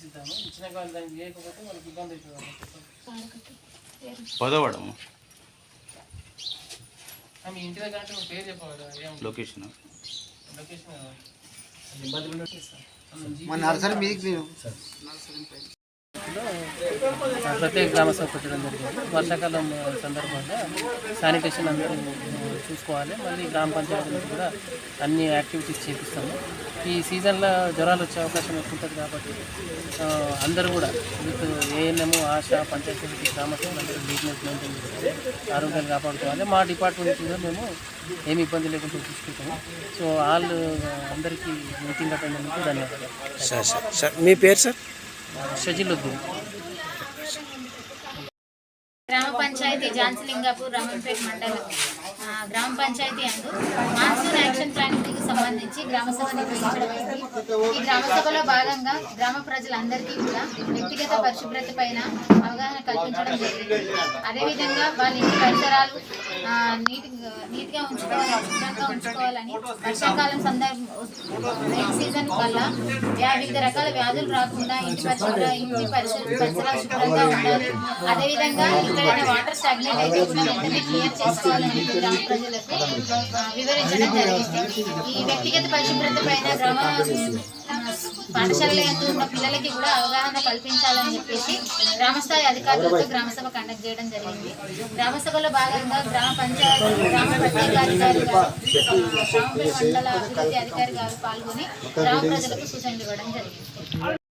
చేసి ఇచ్చిన కానీ దానికి చేయకపోతే మనకి ఇబ్బంది అవుతుంది పదవడము మీ ఇంటి దగ్గర అంటే పేరు చెప్పవాలి? లొకేషన్. లొకేషన్ మన నర్సరీ మీకు నర్సరీ మీరు ప్రత్యేక గ్రామ పెట్టడం జరిగింది. వర్షాకాలం సందర్భంగా శానిటేషన్ అందరూ చూసుకోవాలి. మళ్ళీ గ్రామ పంచాయతీ కూడా అన్ని యాక్టివిటీస్ చేపిస్తాము. ఈ సీజన్లో జ్వరాలు వచ్చే అవకాశం ఎక్కువ ఉంటుంది కాబట్టి అందరూ కూడా విత్ ఏఎన్ఎం ఆశ పంచాయతీ గ్రామతో అందరూ బిజినెస్ మెయింటైన్ చేస్తారు ఆరోగ్యాన్ని కాపాడుకోవాలి. మా డిపార్ట్మెంట్ కూడా మేము ఏమి ఇబ్బంది లేకుండా చూసుకుంటాము. సో వాళ్ళు అందరికీ మీటింగ్ అటెండ్ అయినందుకు ధన్యవాదాలు. Sir sir. మీ పేరు సార్? షజిలుద్దీన్ గ్రామ పంచాయతీ జాన్సలింగాపూర్ రమణపేట మండలం గ్రామ పంచాయతీ అందు మాన్సూన్ యాక్షన్ ప్లాన్కి సంబంధించి గ్రామ సభ నిర్వహించడం ఈ గ్రామ సభలో భాగంగా గ్రామ ప్రజలందరికీ కూడా వ్యక్తిగత పరిశుభ్రత పైన అవగాహన కల్పించడం జరిగింది. అదేవిధంగా వాళ్ళ ఇంటి పరిసరాలు నీట్గా ఉంచుకోవాలి శుభ్రంగా ఉంచుకోవాలని వర్షాకాలం సందర్భం రైన్ సీజన్ వల్ల వివిధ రకాల వ్యాధులు రాకుండా ఇంటి పరిశుభ్ర ఇంటి పరిసర పరిసరాలు శుభ్రంగా ఉండాలి. అదేవిధంగా ఎక్కడైనా వాటర్ స్టాగ్నేట్ అయితే కూడా వెంటనే క్లియర్ చేసుకోవాలని గ్రామ ప్రజలకు వివరించడం జరిగింది. ఈ వ్యక్తిగత పరిశుభ్రత పైన గ్రామ పాఠశాలలో ఉన్న పిల్లలకి కూడా అవగాహన కల్పించాలని చెప్పేసి గ్రామస్థాయి అధికారులతో గ్రామసభ కండక్ట్ చేయడం జరిగింది. గ్రామసభలో భాగంగా గ్రామ పంచాయతీ గ్రామ ప్రత్యేకాధికారి గారు గ్రామ మండల అభివృద్ధి అధికారి గారు పాల్గొని గ్రామ ప్రజలకు సూచనలు ఇవ్వడం జరిగింది.